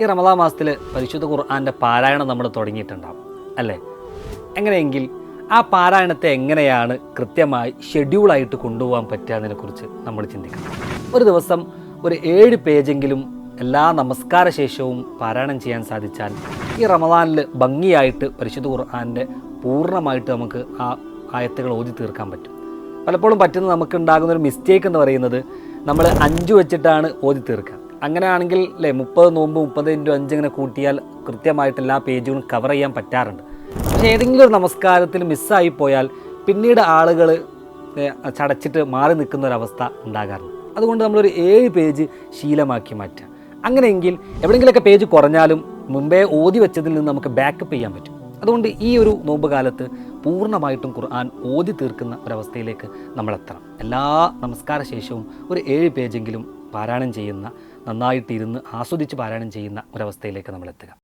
ഈ റമദാ മാസത്തിൽ പരിശുദ്ധ ഖുർആാന്റെ പാരായണം നമ്മൾ തുടങ്ങിയിട്ടുണ്ടാവും അല്ലേ? എങ്ങനെയെങ്കിൽ ആ പാരായണത്തെ എങ്ങനെയാണ് കൃത്യമായി ഷെഡ്യൂളായിട്ട് കൊണ്ടുപോകാൻ പറ്റുക എന്നതിനെക്കുറിച്ച് നമ്മൾ ചിന്തിക്കണം. ഒരു ദിവസം ഒരു ഏഴ് പേജെങ്കിലും എല്ലാ നമസ്കാര ശേഷവും പാരായണം ചെയ്യാൻ സാധിച്ചാൽ ഈ റമദാനിൽ ഭംഗിയായിട്ട് പരിശുദ്ധ ഖുർആാന്റെ പൂർണമായിട്ട് നമുക്ക് ആ ആയത്തുകൾ ഓതി തീർക്കാൻ പറ്റും. പലപ്പോഴും പറ്റുന്ന നമുക്ക് ഉണ്ടാകുന്ന ഒരു മിസ്റ്റേക്ക് എന്ന് പറയുന്നത് നമ്മൾ അഞ്ച് വെച്ചിട്ടാണ് ഓതി തീർക്കുക. അങ്ങനെയാണെങ്കിൽ അല്ലേ മുപ്പത് നോമ്പ് മുപ്പത് ഇന്റു അഞ്ച് ഇങ്ങനെ കൂട്ടിയാൽ കൃത്യമായിട്ട് എല്ലാ പേജുകളും കവർ ചെയ്യാൻ പറ്റാറുണ്ട്. പക്ഷേ ഏതെങ്കിലും ഒരു നമസ്കാരത്തിൽ മിസ്സായി പോയാൽ പിന്നീട് ആളുകൾ ചടച്ചിട്ട് മാറി നിൽക്കുന്ന ഒരവസ്ഥ ഉണ്ടാകാറുണ്ട്. അതുകൊണ്ട് നമ്മളൊരു ഏഴ് പേജ് ശീലമാക്കി മാറ്റുക. അങ്ങനെയെങ്കിൽ എവിടെയെങ്കിലുമൊക്കെ പേജ് കുറഞ്ഞാലും മുമ്പേ ഓതി വെച്ചതിൽ നിന്ന് നമുക്ക് ബാക്കപ്പ് ചെയ്യാൻ പറ്റും. അതുകൊണ്ട് ഈ ഒരു നോമ്പ് കാലത്ത് പൂർണമായിട്ടും ഖുർആൻ ഓതി തീർക്കുന്ന ഒരവസ്ഥയിലേക്ക് നമ്മളെത്തണം. എല്ലാ നമസ്കാര ശേഷവും ഒരു ഏഴ് പേജെങ്കിലും പാരായണം ചെയ്യുന്ന നന്നായിട്ടിരുന്ന് ആസ്വദിച്ച് പാരായണം ചെയ്യുന്ന ഒരവസ്ഥയിലേക്ക് നമ്മൾ എത്തുക